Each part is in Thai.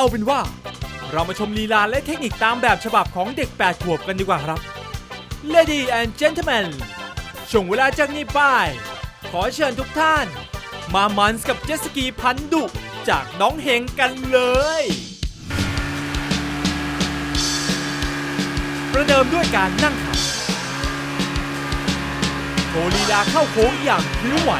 เอาเป็นว่า เรามาชมลีลาและเทคนิคตามแบบฉบับของเด็ก 8 ขวบกันดีกว่าครับ Lady and Gentlemen ช่วงเวลาจากนี้ไป ขอเชิญทุกท่าน มามันส์กับเจสกีพันดุจากน้องเฮงกันเลย ประเดิมด้วยการนั่งขับโชว์ลีลาเข้าโค้งอย่างพลิ้วไหว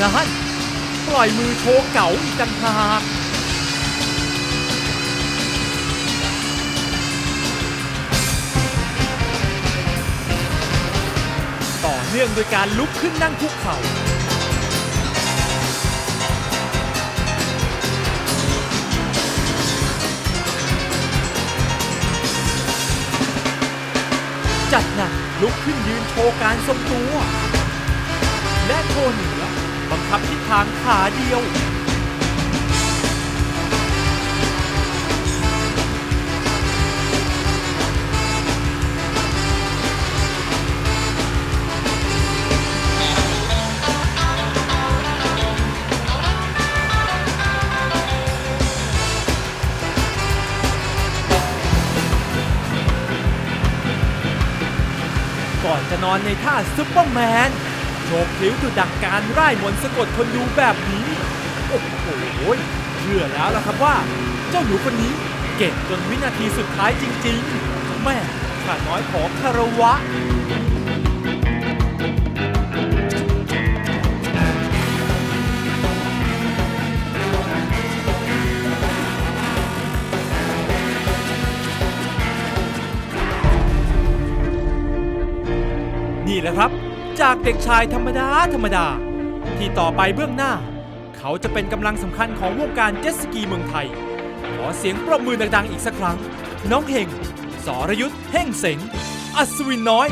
นั่นปล่อยมือโชว์เก๋าอีกต่างหากต่อเนื่องโดยการลุกขึ้นนั่งคุกเข่าจัดหนักลุกขึ้นยืนโชว์การทรงตัว และโชว์เหนือบังคับ ทางขาเดียว ก่อนจะนอนในท่าซุปเปอร์แมน โชว์พลิ้วดุดดังการไล่มนต์สะกดคนดูแบบนี้ โอ้โหเชื่อแล้วล่ะครับว่า เจ้าหนูคนนี้เก่งจนวินาทีสุดท้ายจริงๆ แม่ข้าน้อยขอคารวะนี่แหละครับ จากเด็กชายธรรมดาธรรมดา ที่ต่อไปเบื้องหน้า เขาจะเป็นกำลังสำคัญของวงการเจ็ตสกีเมืองไทย ขอเสียงปรบมือดังๆอีกสักครั้ง น้องเฮงสรยุทธ์เฮ่งเสงอัศวินน้อย